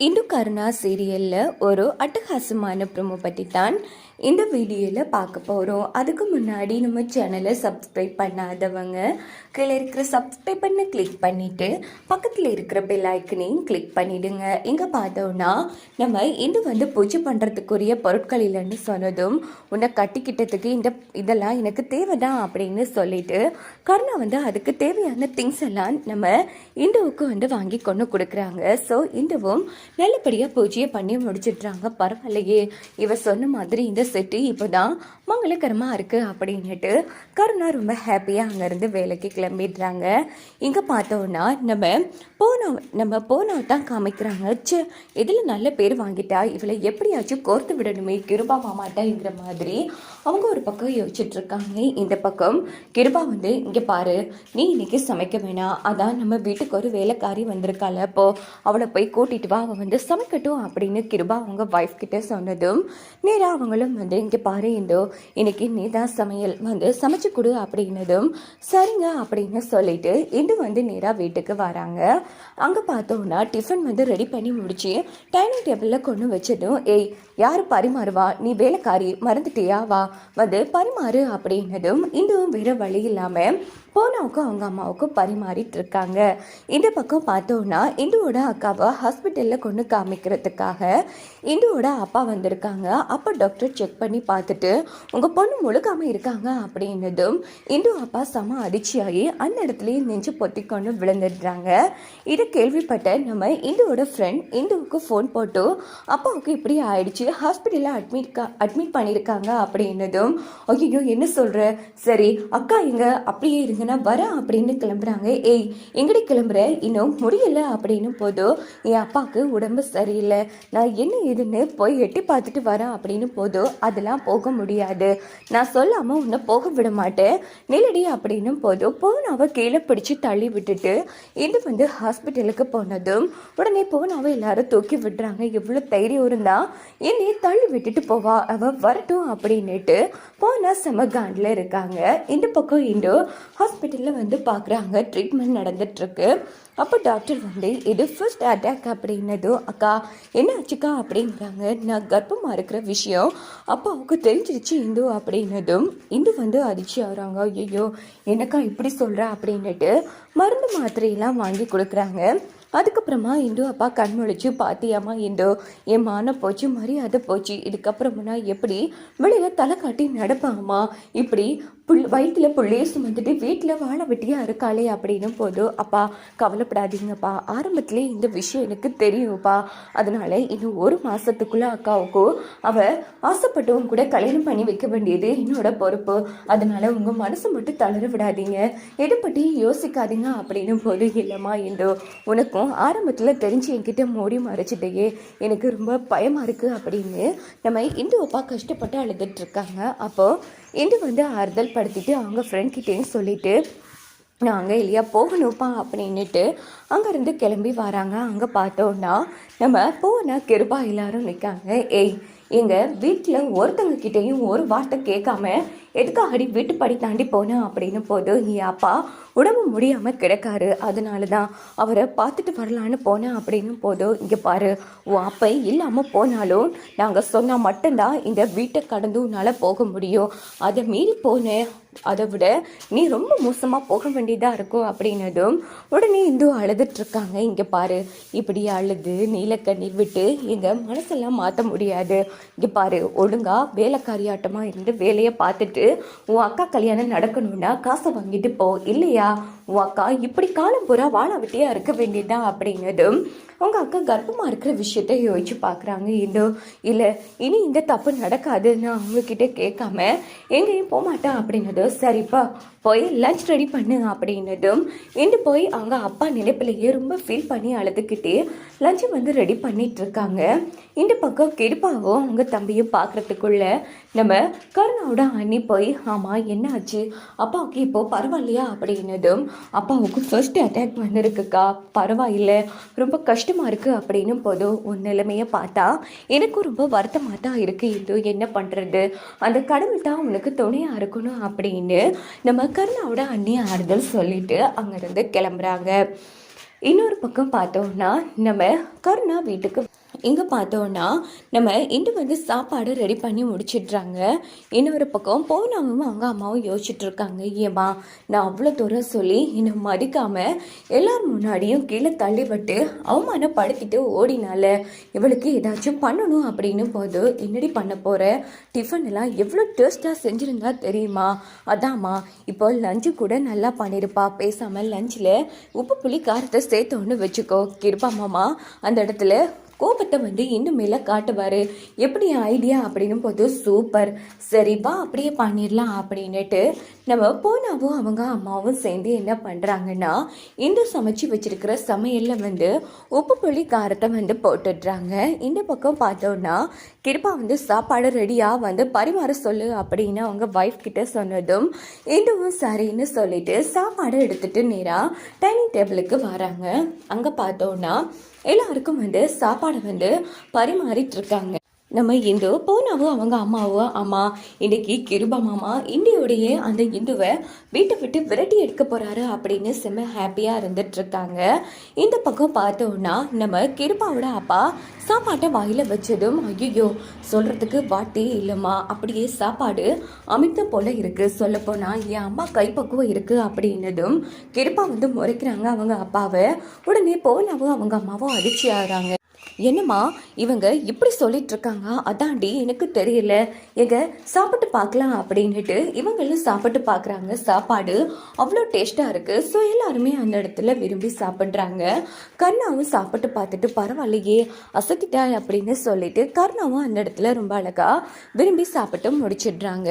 இந்து கருணா சீரியலில் ஒரு அட்டகாசமான ப்ரோமோ பற்றி தான் இந்த வீடியோவில் பார்க்க போகிறோம் அதுக்கு முன்னாடி நம்ம சேனலை சப்ஸ்கிரைப் பண்ணாதவங்க கீழே இருக்கிற சப்ஸ்கிரைப் பண்ண கிளிக் பண்ணிவிட்டு பக்கத்தில் இருக்கிற பெல் ஐக்கனையும் கிளிக் பண்ணிவிடுங்க இங்கே பார்த்தோன்னா நம்ம இந்து வந்து பூஜை பண்ணுறதுக்குரிய பொருட்கள் இல்லைன்னு சொன்னதும் உன்னை கட்டிக்கிட்டதுக்கு இந்த இதெல்லாம் எனக்கு தேவைதான் அப்படின்னு சொல்லிட்டு கருணா வந்து அதுக்கு தேவையான திங்ஸ் எல்லாம் நம்ம இந்துவுக்கு வந்து வாங்கி கொண்டு கொடுக்குறாங்க. ஸோ இந்துவும் நல்லபடியாக பூஜையை பண்ணி முடிச்சிடுறாங்க. பரவாயில்லையே. இவ சொன்ன மாதிரி இந்த செட்டு இப்போ தான் மங்களகரமாக இருக்குது அப்படின்னுட்டு கருணா ரொம்ப ஹாப்பியாக அங்கேருந்து வேலைக்கு கிளம்பிடுறாங்க. இங்கே பார்த்தோன்னா நம்ம போனோம் நம்ம போனோ தான் காமிக்கிறாங்க. ச்சே இதில் நல்ல பேர் வாங்கிட்டா இவளை எப்படியாச்சும் கோர்த்து விடணுமே கிருபா மாமாட்டாங்கிற மாதிரி அவங்க ஒரு பக்கம் யோசிச்சுட்டு இருக்காங்க இந்த பக்கம் கிருபா வந்து இங்கே பாரு நீ இன்னைக்கு சமைக்க வேணாம். அதான் நம்ம வீட்டுக்கு ஒரு வேலைக்காரி வந்திருக்காள் அப்போ அவளை போய் கூட்டிட்டு வா அவள் வந்து சமைக்கட்டும் அப்படின்னு கிருபா அவங்க ஒய்ஃப் கிட்ட சொன்னதும் நேராக அவங்களும் வந்து இங்கே பாரு இந்தோ இன்னைக்கு நீ தான் சமையல் வந்து சமைச்சு கொடு அப்படின்னதும் சரிங்க அப்படின்னு சொல்லிட்டு இந்து வந்து நேராக வீட்டுக்கு வராங்க. அங்கே பார்த்தோம்னா டிஃபன் வந்து ரெடி பண்ணி முடிச்சு டைனிங் டேபிளில் கொண்டு வச்சதும் ஏய் யார் பரிமாறுவா? நீ வேலைக்காரி மறந்துட்டியா? வா வந்து பரிமாறு அப்படின்னதும் இந்துவும் வேற வழி இல்லாமல் போனாவுக்கும் அவங்க அம்மாவுக்கும் பரிமாறிட்டு இருக்காங்க இந்த பக்கம் பார்த்தோன்னா இந்துவோட அக்காவை ஹாஸ்பிட்டலில் கொண்டு காமிக்கிறதுக்காக இந்துவோட அப்பா வந்திருக்காங்க. அப்போ டாக்டர் செக் பண்ணி பார்த்துட்டு உங்கள் பொண்ணு முழுக்காமல் இருக்காங்க அப்படின்னதும் இந்து அப்பா செம அதிர்ச்சியாகி அந்த இடத்துலையே நெஞ்சு பொத்திக்கொண்டு விழுந்துடுறாங்க. இதை கேள்விப்பட்ட நம்ம இந்துவோட ஃப்ரெண்ட் இந்துவுக்கு ஃபோன் போட்டு அப்பாவுக்கு இப்படி ஆயிடுச்சு ஹாஸ்பிட்டலில் அட்மிட் அட்மிட் பண்ணியிருக்காங்க அப்படின்னதும் ஐயோ என்ன சொல்கிற சரி அக்கா இங்கே அப்படியே இருங்க இருங்கன்னா வரேன் அப்படின்னு கிளம்புறாங்க. ஏய் எங்கடி கிளம்புற? இன்னும் முடியல. அப்படின்னு போதோ என் அப்பாவுக்கு உடம்பு சரியில்லை. நான் என்ன ஏதுன்னு போய் எட்டி பார்த்துட்டு வரேன். அப்படின்னு போதோ அதெல்லாம் போக முடியாது. நான் சொல்லாமல் உன்னை போக விட மாட்டேன். நிலடி அப்படின்னு போதோ போனாவை கீழே பிடிச்சு தள்ளி விட்டுட்டு இது வந்து ஹாஸ்பிட்டலுக்கு போனதும் உடனே போனாவை எல்லாரும் தூக்கி விடுறாங்க. எவ்வளோ தைரியம் இருந்தா என்னையை தள்ளி விட்டுட்டு போவா. அவள் வரட்டும். அப்படின்னுட்டு போனா செம காண்டில் இருக்காங்க. இந்த பக்கம் இண்டு ஹாஸ்பிட்டலில் வந்து பார்க்குறாங்க ட்ரீட்மெண்ட் நடந்துட்டுருக்கு. அப்போ டாக்டர் வந்து இது ஃபர்ஸ்ட் அட்டாக் அப்படின்னதும் அக்கா என்ன ஆச்சுக்கா? அப்படிங்கிறாங்க நான் கர்ப்பமாக இருக்கிற விஷயம் அப்பாவுக்கு தெரிஞ்சிருச்சு இந்து அப்படின்னதும் இந்து வந்து அதிர்ச்சி ஆகிறாங்க. ஐயோ என்னக்கா இப்படி சொல்கிற அப்படின்னுட்டு மருந்து மாத்திரையெல்லாம் வாங்கி கொடுக்குறாங்க. அதுக்கப்புறமா இந்து அப்பா கண் முழிச்சு பாத்தியாமா இந்து என் மான போச்சு மரியாதை போச்சு. இதுக்கப்புறமா எப்படி? வெளியில் தலை காட்டி நடப்பாமா இப்படி புள் வயிற்றில் புள்ளையே சுமந்துட்டு வீட்டில் வாழ வெட்டியாக இருக்காளே அப்படின்னும் போதும் அப்பா கவலைப்படாதீங்கப்பா. ஆரம்பத்திலே இந்த விஷயம் எனக்கு தெரியும்ப்பா. அதனால இன்னும் ஒரு மாதத்துக்குள்ளே அக்காவுக்கும் அவள் ஆசைப்பட்டவங்க கூட கல்யாணம் பண்ணி வைக்க வேண்டியது என்னோட பொறுப்பு. அதனால உங்கள் மனசை மட்டும் தளர விடாதீங்க. எதை யோசிக்காதீங்க. அப்படின்னும் போது இல்லைம்மா இந்தோ உனக்கும் ஆரம்பத்தில் தெரிஞ்சு என்கிட்ட மோடி மறைச்சிட்டையே. எனக்கு ரொம்ப பயமாக இருக்குது அப்படின்னு நம்ம இந்து அப்பா கஷ்டப்பட்டு அழுதுட்டு இருக்காங்க. அப்போது இந்து வந்து ஆறுதல் ஏற்படுத்திட்டு அவங்க ஃப்ரெண்ட் கிட்டேயும் சொல்லிட்டு நாங்கள் இல்லையா போகணும்ப்பா அப்படின்னுட்டு அங்கேருந்து கிளம்பி வராங்க. அங்கே பார்த்தோன்னா நம்ம போன கிருபா எல்லாரும் நிற்காங்க ஏய் எங்கள் வீட்டில் ஒருத்தங்க கிட்டேயும் ஒரு வார்த்தை கேட்காம எதுக்காகடி வீட்டுப்படி தாண்டி போனேன் அப்படின்னு போது என் அப்பா உடம்பு முடியாமல் கிடக்காரு. அதனால தான் அவரை பார்த்துட்டு வரலான்னு போனேன். அப்படின்னு போதும் இங்கே பாரு உன் அப்பை இல்லாமல் போனாலும் நாங்கள் சொன்னால் மட்டும்தான் இந்த வீட்டை கடந்து உன்னால் போக முடியும். அதை மீறி போனேன் அதை விட நீ ரொம்ப மோசமாக போக வேண்டியதாக இருக்கும். அப்படின்னதும் உடனே இந்து அழுதுட்ருக்காங்க இங்கே பாரு இப்படி அழுது நீலக்கண்ணீர் விட்டு எங்கள் மனசெல்லாம் மாற்ற முடியாது. இங்கே பாரு ஒழுங்காக வேலைக்காரியாட்டமாக இருந்து வேலையை பார்த்துட்டு உன் அக்கா கல்யாணம் நடக்கணும்னா காசை வாங்கிட்டு போ இல்லையா? உன் அக்கா இப்படி காலம் பூரா வாழாவிட்டியாக இருக்க வேண்டியதா அப்படின்னதும் உங்கள் அக்கா கர்ப்பமாக இருக்கிற விஷயத்த யோசிச்சு பார்க்குறாங்க இதோ இல்லை இனி இந்த தப்பு நடக்காதுன்னு அவங்கக்கிட்ட கேட்காம எங்கேயும் போகமாட்டேன் அப்படின்னதும் சரிப்பா போய் லஞ்ச் ரெடி பண்ணு அப்படின்னதும் இன்று போய் அவங்க அப்பா நினைப்பிலேயே ரொம்ப ஃபீல் பண்ணி அழுதுகிட்டே லஞ்சை வந்து ரெடி பண்ணிட்டு இருக்காங்க. இந்த பக்கம் கிருப்பாவும் அவங்க தம்பியும் பார்க்குறதுக்குள்ள நம்ம கருணாவோட அண்ணி போய் ஆமாம் என்ன ஆச்சு அப்பாவுக்கு இப்போ பரவாயில்லையா? அப்படின்னதும் அப்பாவுக்கு ஃபர்ஸ்ட் அட்டாக் வந்திருக்குக்கா பரவாயில்லை. ரொம்ப கஷ்டமாக இருக்குது அப்படின்னு போதும் உன் நிலைமையை பார்த்தா. எனக்கும் ரொம்ப வருத்தமாக தான் இருக்குது இது என்ன பண்ணுறது அந்த கடவுள் தான் உனக்கு துணையாக இருக்கணும் அப்படின்னு நம்ம கருணாவோட அண்ணி ஆறுதல் சொல்லிட்டு அங்கேருந்து கிளம்புறாங்க. இன்னொரு பக்கம் பார்த்தோம்னா நம்ம கருணா வீட்டுக்கு இங்கே பார்த்தோன்னா நம்ம இன்று வந்து சாப்பாடு ரெடி பண்ணி முடிச்சிடுறாங்க. இன்னொரு பக்கம் போனவங்க அவங்க அம்மாவும் யோசிச்சுட்ருக்காங்க ஏமா நான் அவ்வளோ தூரம் சொல்லி என்னை மதிக்காமல் எல்லார் முன்னாடியும் கீழே தள்ளி விட்டு அவமானப்படுத்திட்டு ஓடினால இவளுக்கு ஏதாச்சும் பண்ணணும் அப்படின்னு போது என்னடி பண்ண போகிற டிஃபன் எல்லாம் எவ்வளோ டேஸ்ட்டாக செஞ்சுருந்தா தெரியுமா? அதாம்மா இப்போ லஞ்சு கூட நல்லா பண்ணியிருப்பா பேசாமல் லஞ்சில் உப்பு புளி காரத்தை சேர்த்தோன்னு வச்சுக்கோ கிருப்பா மாமா அந்த இடத்துல கோபத்தை வந்து இன்னும் மேலே காட்டுவார். எப்படி ஐடியா அப்படின்னு போது சூப்பர். சரி வா அப்படியே பண்ணிடலாம் அப்படின்னுட்டு நம்ம போனாவும் அவங்க அம்மாவும் சேர்ந்து என்ன பண்ணுறாங்கன்னா இந்த சமைச்சு வச்சுருக்கிற சமையலில் வந்து உப்பு புளி காரத்தை வந்து போட்டுடுறாங்க. இந்த பக்கம் பார்த்தோன்னா கிருப்பா வந்து சாப்பாடு ரெடியாக வந்து பரிமாற சொல்லு அப்படின்னு அவங்க ஒய்ஃப் கிட்ட சொன்னதும் இதுவும் சரின்னு சொல்லிட்டு சாப்பாடு எடுத்துகிட்டு நேராக டைனிங் டேபிளுக்கு வராங்க. அங்கே பார்த்தோன்னா எல்லாருக்கும் வந்து சாப்பாடை வந்து பரிமாறிட்டு இருக்காங்க. நம்ம இந்து போனாவோ அவங்க அம்மாவோ அம்மா இன்னைக்கு கிருபா மாமா இந்தியோடைய அந்த இந்துவை வீட்டை விட்டு விரட்டி எடுக்க போறாரு அப்படின்னு செம்ம ஹாப்பியாக இருந்துட்டு இருக்காங்க இந்த பக்கம் பார்த்தோம்னா நம்ம கிருபாவோட அப்பா சாப்பாட்டை வாயில வச்சதும் ஐயோ சொல்றதுக்கு வார்த்தை இல்லைம்மா அப்படியே சாப்பாடு அமிர்த போல இருக்கு. சொல்லப்போனால் என் அம்மா கைப்பக்குவம் இருக்கு அப்படின்னதும் கிருபா வந்து முறைக்கிறாங்க அவங்க அப்பாவை. உடனே போனாவும் அவங்க அம்மாவும் அதிர்ச்சி ஆகிறாங்க என்னம்மா இவங்க இப்படி சொல்லிட்டு இருக்காங்க? அதாண்டி எனக்கு தெரியல. எங்க சாப்பிட்டு பார்க்கலாம் அப்படின்னுட்டு இவங்களும் சாப்பிட்டு பார்க்குறாங்க. சாப்பாடு அவ்வளோ டேஸ்ட்டாக இருக்குது ஸோ எல்லாருமே அந்த இடத்துல விரும்பி சாப்பிட்றாங்க. கர்ணாவும் சாப்பிட்டு பார்த்துட்டு பரவாயில்லையே அசத்திட்டாய் அப்படின்னு சொல்லிட்டு கர்ணாவும் அந்த இடத்துல ரொம்ப அழகாக விரும்பி சாப்பிட்டு முடிச்சிடுறாங்க.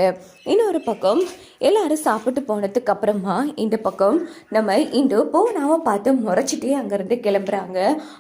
இன்னொரு பக்கம் எல்லாரும் சாப்பிட்டு போனதுக்கு அப்புறமா இந்த பக்கம் நம்ம இன்று போனாவை பார்த்து முறைச்சிட்டே அங்கேருந்து கிளம்புறாங்க.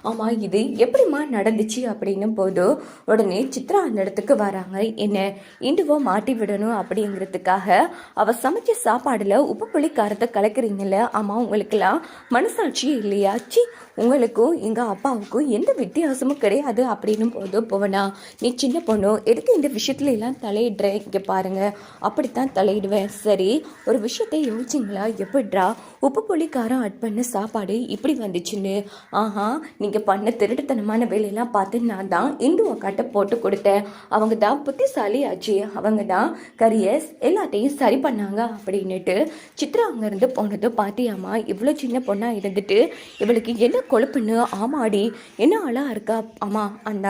ஆமாம் இது எப்படிம்மா நடந்துச்சு அப்படின்னும் போது உடனே சித்ரா அந்த இடத்துக்கு வராங்க. என்ன இண்டுவோ மாட்டி விடணும் அப்படிங்கிறதுக்காக அவ சமைச்ச சாப்பாடுல உப்பு புளி காரத்தை கலக்குறீங்கல்ல ஆமா உங்களுக்கெல்லாம் மனசாட்சி இல்லையா? சி உங்களுக்கும் எங்கள் அப்பாவுக்கும் எந்த வித்தியாசமும் கிடையாது அப்படின்னும் போது புவனா நீ சின்ன பொண்ணு எதுக்கு இந்த விஷயத்துல எல்லாம் தலையிடுற? இங்கே பாருங்க அப்படித்தான் தலையிடுவேன். சரி ஒரு விஷயத்தை யோசிச்சிங்களா? எப்படிடா உப்பு புளி காரம் அட் பண்ண சாப்பாடு இப்படி வந்துச்சுன்னு? ஆஹா நீங்கள் பண்ண திருட்டுத்தனமான வேலையெல்லாம் பார்த்து நான் தான் இந்து அக்காட்ட போட்டு கொடுத்தேன். அவங்க தான் புத்திசாலி ஆச்சு அவங்க தான் கரியர்ஸ் எல்லாத்தையும் சரி பண்ணாங்க அப்படின்னுட்டு சித்ரா அங்கேருந்து போனது பாத்தியாமா இவ்வளோ சின்ன பொண்ணாக இருந்துட்டு இவளுக்கு என்ன கொழுப்புன்னு ஆமாடி. என்ன ஆளாக இருக்கா அம்மா அந்த?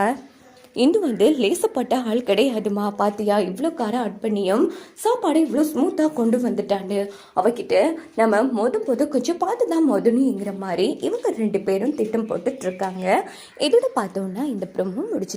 இந்து வந்து லேசப்பட்ட ஆள் கிடையாதுமா பாத்தியா? இவ்வளோ காரம் அட் பண்ணியும் சாப்பாடை இவ்வளோ ஸ்மூத்தாக கொண்டு வந்துட்டாண்டு அவகிட்ட நம்ம மொத மொத கொஞ்சம் பார்த்து தான் மொதனுங்கிற மாதிரி இவங்க ரெண்டு பேரும் திட்டம் போட்டுட்ருக்காங்க இதோட பார்த்தோன்னா இந்த ப்ரமோ முடிச்சு